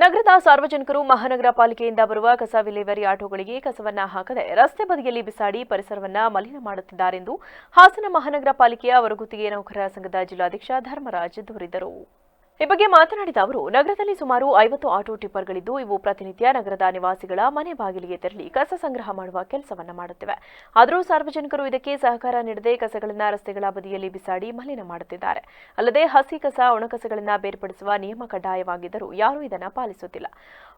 ನಗರದ ಸಾರ್ವಜನಿಕರು ಮಹಾನಗರ ಪಾಲಿಕೆಯಿಂದ ಬರುವ ಕಸ ವಿಲೇವಾರಿ ಆಟೋಗಳಿಗೆ ಕಸವನ್ನ ಹಾಕದೆ ರಸ್ತೆ ಬದಿಯಲ್ಲಿ ಬಿಸಾಡಿ ಪರಿಸರವನ್ನ ಮಲಿನ ಮಾಡುತ್ತಿದ್ದಾರೆಂದು ಹಾಸನ ಮಹಾನಗರ ಪಾಲಿಕೆಯ ಹೊರಗುತ್ತಿಗೆ ನೌಕರರ ಸಂಘದ ಜಿಲ್ಲಾಧ್ಯಕ್ಷ ಧರ್ಮರಾಜ್ ದೂರಿದರು. ಈ ಬಗ್ಗೆ ಮಾತನಾಡಿದ ಅವರು, ನಗರದಲ್ಲಿ ಸುಮಾರು ಐವತ್ತು ಆಟೋ ಟಿಪ್ಪರ್ಗಳಿದ್ದು ಇವು ಪ್ರತಿನಿತ್ಯ ನಗರದ ನಿವಾಸಿಗಳ ಮನೆ ಬಾಗಿಲಿಗೆ ತೆರಳಿ ಕಸ ಸಂಗ್ರಹ ಮಾಡುವ ಕೆಲಸವನ್ನು ಮಾಡುತ್ತಿವೆ. ಆದರೂ ಸಾರ್ವಜನಿಕರು ಇದಕ್ಕೆ ಸಹಕಾರ ನೀಡದೆ ಕಸಗಳನ್ನು ರಸ್ತೆಗಳ ಬದಿಯಲ್ಲಿ ಬಿಸಾಡಿ ಮಲಿನ ಮಾಡುತ್ತಿದ್ದಾರೆ. ಅಲ್ಲದೆ ಹಸಿ ಕಸ ಒಣಕಸಗಳನ್ನು ಬೇರ್ಪಡಿಸುವ ನಿಯಮ ಕಡ್ಡಾಯವಾಗಿದ್ದರೂ ಯಾರೂ ಇದನ್ನು ಪಾಲಿಸುತ್ತಿಲ್ಲ.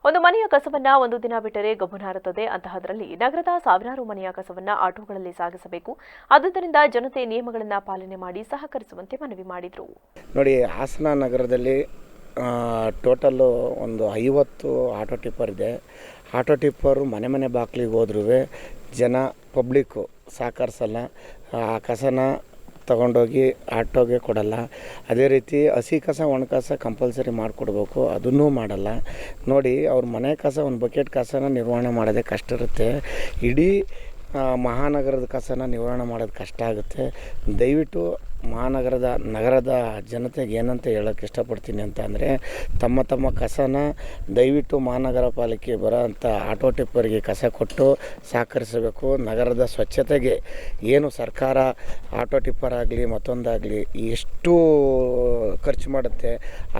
ಒಂದು ಮನೆಯ ಕಸವನ್ನ ಒಂದು ದಿನ ಬಿಟ್ಟರೆ ಗಬ್ಬು ನಾರುತ್ತದೆ. ಅಂತಹದರಲ್ಲಿ ನಗರದ ಸಾವಿರಾರು ಮನೆಯ ಕಸವನ್ನ ಆಟೋಗಳಲ್ಲಿ ಸಾಗಿಸಬೇಕು. ಆದ್ದರಿಂದ ಜನತೆ ನಿಯಮಗಳನ್ನ ಪಾಲನೆ ಮಾಡಿ ಸಹಕರಿಸುವಂತೆ ಮನವಿ ಮಾಡಿದರು. ನೋಡಿ, ಹಾಸನ ನಗರದಲ್ಲಿ ಟೋಟಲ್ಲು ಒಂದು ಐವತ್ತು ಆಟೋ ಟಿಪ್ಪರ್ ಇದೆ. ಆಟೋ ಟಿಪ್ಪರು ಮನೆ ಮನೆ ಬಾಗಿಲಿಗೆ ಹೋದ್ರೂ ಜನ ಪಬ್ಲಿಕ್ಕು ಸಹಕರಿಸಲ್ಲ ಆ ಕಸನ ತಗೊಂಡೋಗಿ ಆಟೋಗೆ ಕೊಡಲ್ಲ. ಅದೇ ರೀತಿ ಹಸಿ ಕಸ, ಒಣ ಕಸ ಕಂಪಲ್ಸರಿ ಮಾಡಿಕೊಡ್ಬೇಕು. ಅದನ್ನೂ ಮಾಡಲ್ಲ. ನೋಡಿ, ಅವ್ರ ಮನೆ ಕಸ, ಒಂದು ಬಕೆಟ್ ಕಸನ ನಿರ್ವಹಣೆ ಮಾಡೋದೇ ಕಷ್ಟ ಇರುತ್ತೆ. ಇಡೀ ಮಹಾನಗರದ ಕಸನ ನಿರ್ವಹಣೆ ಮಾಡೋದು ಕಷ್ಟ ಆಗುತ್ತೆ. ದಯವಿಟ್ಟು ಮಹಾನಗರದ, ನಗರದ ಜನತೆಗೆ ಏನಂತ ಹೇಳೋಕ್ಕೆ ಇಷ್ಟಪಡ್ತೀನಿ ಅಂತ ಅಂದರೆ, ತಮ್ಮ ತಮ್ಮ ಕಸನ ದಯವಿಟ್ಟು ಮಹಾನಗರ ಪಾಲಿಕೆ ಬರೋಂಥ ಆಟೋ ಟಿಪ್ಪರಿಗೆ ಕಸ ಕೊಟ್ಟು ಸಹಕರಿಸಬೇಕು. ನಗರದ ಸ್ವಚ್ಛತೆಗೆ ಏನು ಸರ್ಕಾರ ಆಟೋ ಟಿಪ್ಪರ್ ಆಗಲಿ ಮತ್ತೊಂದಾಗಲಿ ಎಷ್ಟು ಖರ್ಚು ಮಾಡುತ್ತೆ,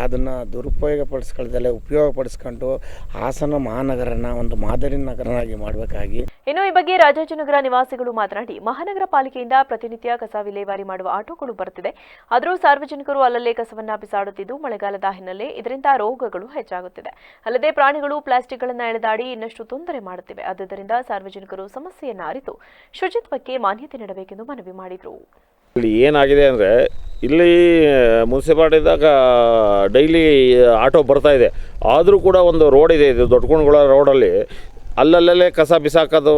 ಅದನ್ನು ದುರುಪಯೋಗಪಡಿಸ್ಕೊಳ್ದಲ್ಲೇ ಉಪಯೋಗಪಡಿಸ್ಕೊಂಡು ಹಾಸನ ಮಹಾನಗರನ ಒಂದು ಮಾದರಿ ನಗರನಾಗಿ ಮಾಡಬೇಕಾಗಿ. ಇನ್ನು ಈ ಬಗ್ಗೆ ರಾಜಾಜಿನಗರ ನಿವಾಸಿಗಳು ಮಾತನಾಡಿ, ಮಹಾನಗರ ಪಾಲಿಕೆಯಿಂದ ಪ್ರತಿನಿತ್ಯ ಕಸ ವಿಲೇವಾರಿ ಮಾಡುವ ಆಟೋಗಳು ಬರುತ್ತಿದೆ. ಆದರೂ ಸಾರ್ವಜನಿಕರು ಅಲ್ಲಲ್ಲೇ ಕಸವನ್ನ ಬಿಸಾಡುತ್ತಿದ್ದು, ಮಳೆಗಾಲದ ಹಿನ್ನೆಲೆ ಇದರಿಂದ ರೋಗಗಳು ಹೆಚ್ಚಾಗುತ್ತಿದೆ. ಅಲ್ಲದೆ ಪ್ರಾಣಿಗಳು ಪ್ಲಾಸ್ಟಿಕ್ಗಳನ್ನು ಎಳೆದಾಡಿ ಇನ್ನಷ್ಟು ತೊಂದರೆ ಮಾಡುತ್ತಿವೆ. ಆದ್ದರಿಂದ ಸಾರ್ವಜನಿಕರು ಸಮಸ್ಯೆಯನ್ನು ಅರಿತು ಶುಚಿತ್ವಕ್ಕೆ ಮಾನ್ಯತೆ ನೀಡಬೇಕೆಂದು ಮನವಿ ಮಾಡಿದರು. ಇಲ್ಲಿ ಏನಾಗಿದೆ ಅಂದರೆ, ಇಲ್ಲಿ ಮುನ್ಸಿಪಾಲ್ಟಿದಾಗ ಡೈಲಿ ಆಟೋ ಬರ್ತಾ ಇದೆ. ಆದರೂ ಕೂಡ ಒಂದು ರೋಡ್ ಇದೆ, ಇದು ದೊಡ್ಡಗುಣಗಳ ರೋಡಲ್ಲಿ. ಅಲ್ಲಲ್ಲೇ ಕಸ ಬಿಸಾಕೋದು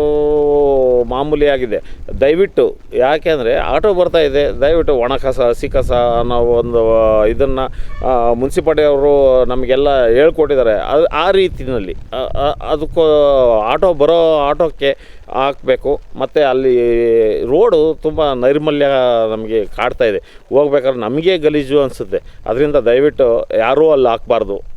ಮಾಮೂಲಿ ಆಗಿದೆ ದಯವಿಟ್ಟು ಯಾಕೆಂದರೆ ಆಟೋ ಬರ್ತಾ ಇದೆ. ದಯವಿಟ್ಟು ಒಣ ಕಸ, ಹಸಿ ಕಸ ಅನ್ನೋ ಒಂದು ಇದನ್ನು ಮುನ್ಸಿಪಾಲ್ಟಿಯವರು ನಮಗೆಲ್ಲ ಹೇಳ್ಕೊಟ್ಟಿದ್ದಾರೆ. ಅದು ಆ ರೀತಿಯಲ್ಲಿ ಅದಕ್ಕೂ ಆಟೋ ಬರೋ ಆಟೋಕ್ಕೆ ಹಾಕಬೇಕು. ಮತ್ತು ಅಲ್ಲಿ ರೋಡು ತುಂಬ ನೈರ್ಮಲ್ಯ ನಮಗೆ ಕಾಡ್ತಾ ಇದೆ. ಹೋಗ್ಬೇಕಾದ್ರೆ ನಮಗೆ ಗಲೀಜು ಅನಿಸುತ್ತೆ. ಅದರಿಂದ ದಯವಿಟ್ಟು ಯಾರೂ ಅಲ್ಲಿ ಹಾಕ್ಬಾರ್ದು.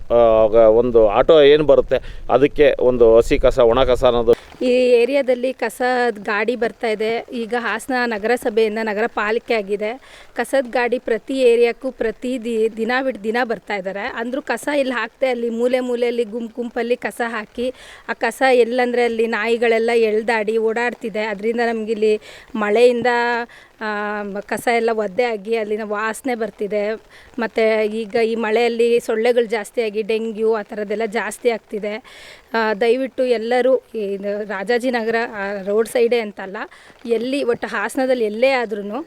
ಒಂದು ಆಟೋ ಏನು ಬರುತ್ತೆ? ಅದಕ್ಕೆ ಒಂದು ಹಸಿ ಕಸ, ಒಣ ಕಸ ಅನ್ನೋದು. ಈ ಏರಿಯಾದಲ್ಲಿ ಕಸದ ಗಾಡಿ ಬರ್ತಾ ಇದೆ. ಈಗ ಹಾಸನ ನಗರಸಭೆಯಿಂದ ನಗರ ಪಾಲಿಕೆ ಆಗಿದೆ. ಕಸದ ಗಾಡಿ ಪ್ರತಿ ಏರಿಯಾಕ್ಕೂ ಪ್ರತಿ ದಿ, ದಿನ ಬಿಟ್ಟು ದಿನ ಬರ್ತಾ ಇದ್ದಾರೆ. ಅಂದರೂ ಕಸ ಇಲ್ಲಿ ಹಾಕ್ತೆ ಅಲ್ಲಿ ಮೂಲೆ ಮೂಲೆಯಲ್ಲಿ ಗುಂಪು ಗುಂಪಲ್ಲಿ ಕಸ ಹಾಕಿ, ಆ ಕಸ ಎಲ್ಲಂದರೆ ಅಲ್ಲಿ ನಾಯಿಗಳೆಲ್ಲ ಎಳ್ದಾಡಿ ಓಡಾಡ್ತಿದೆ. ಅದರಿಂದ ನಮಗಿಲ್ಲಿ ಮಳೆಯಿಂದ ಕಸ ಎಲ್ಲ ಒದ್ದೆ ಆಗಿ ಅಲ್ಲಿನ ವಾಸನೆ ಬರ್ತಿದೆ. ಮತ್ತು ಈಗ ಈ ಮಳೆಯಲ್ಲಿ ಸೊಳ್ಳೆಗಳು ಜಾಸ್ತಿ ಆಗಿ ಡೆಂಗ್ಯೂ ಆ ಥರದ್ದೆಲ್ಲ ಜಾಸ್ತಿ ಆಗ್ತಿದೆ. ದಯವಿಟ್ಟು ಎಲ್ಲರೂ ರಾಜಾಜಿನಗರ ರೋಡ್ ಸೈಡೇ ಅಂತಲ್ಲ, ಎಲ್ಲಿ ಒಟ್ಟು ಹಾಸನದಲ್ಲಿ ಎಲ್ಲೇ ಆದ್ರೂ